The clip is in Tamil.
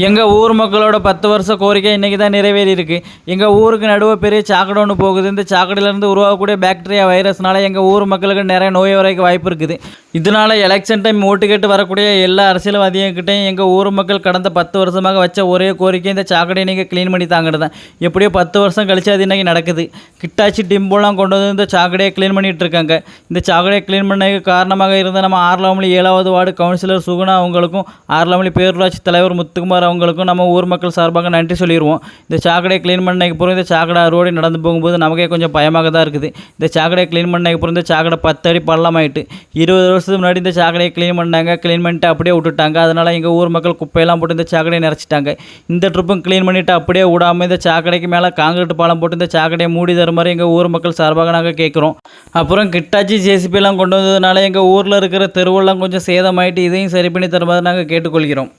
எங்கள் ஊர் மக்களோட பத்து வருஷ கோரிக்கை இன்றைக்கி தான் நிறைவேறி இருக்குது எங்கள் ஊருக்கு நடுவே பெரிய சாக்கடை ஒன்று போகுது. இந்த சாக்கடையிலேருந்து உருவாகக்கூடிய பாக்டீரியா வைரஸ்னால எங்கள் ஊர் மக்களுக்கு நிறைய நோய் வரைக்கும் வாய்ப்பு இருக்குது. இதனால எலெக்ஷன் டைம் ஓட்டு கேட்டு வரக்கூடிய எல்லா அரசியல்வாதிகிட்டையும் எங்கள் ஊர் மக்கள் கடந்த பத்து வருஷமாக வச்ச ஒரே கோரிக்கை இந்த சாக்கடையை நீங்கள் க்ளீன் பண்ணி தாங்கிறது தான். எப்படியோ பத்து வருஷம் கழிச்சு அது இன்றைக்கி நடக்குது. கிட்டாச்சி டிம்போலாம் கொண்டு வந்து இந்த சாக்கடையை க்ளீன் பண்ணிகிட்டு இருக்காங்க. இந்த சாக்கடையை க்ளீன் பண்ணதுக்கு காரணமாக இருந்த நம்ம ஆர்லாமலி ஏழாவது வார்டு கவுன்சிலர் சுகுணா அவங்களுக்கும் ஆர்லாமலி பேரூராட்சி தலைவர் முத்துக்குமார் அவங்களுக்கும் நம்ம ஊர் மக்கள் சார்பாக நன்றி சொல்லிடுவோம் இந்த சாக்கடையை க்ளீன் பண்ணதுக்கு போகிறோம் இந்த சாக்கடை அறுவடை நடந்து போகும்போது நமக்கே கொஞ்சம் பயமாக தான் இருக்குது. இந்த சாக்கடையை க்ளீன் பண்ணதுக்கு போகிறோம் இந்த சாக்கடை பத்து அடி பள்ளமாயிட்டு இருபது வருஷத்துக்கு முன்னாடி இந்த சாக்கடையை க்ளீன் பண்ணாங்க க்ளீன் பண்ணிட்டு அப்படியே விட்டுட்டாங்க. அதனால் எங்கள் ஊர் மக்கள் குப்பையெல்லாம் போட்டு இந்த சாக்கடையை நிறச்சிட்டாங்க. இந்த ட்ரிப்பும் க்ளீன் பண்ணிவிட்டு அப்படியே விடாமல் இந்த சாக்கடைக்கு மேலே காங்கிரீட் பாலம் போட்டு இந்த சாக்கடையை மூடி தர மாதிரி எங்கள் ஊர் மக்கள் சார்பாக நாங்கள் கேட்குறோம். அப்புறம் கிட்டாச்சி ஜேசிபிலாம் கொண்டு வந்ததுனால எங்கள் ஊரில் இருக்கிற தெருவெல்லாம் கொஞ்சம் சேதமாயிட்டு இதையும் சரி பண்ணி தருமாதிரி நாங்கள் கேட்டுக்கொள்கிறோம்.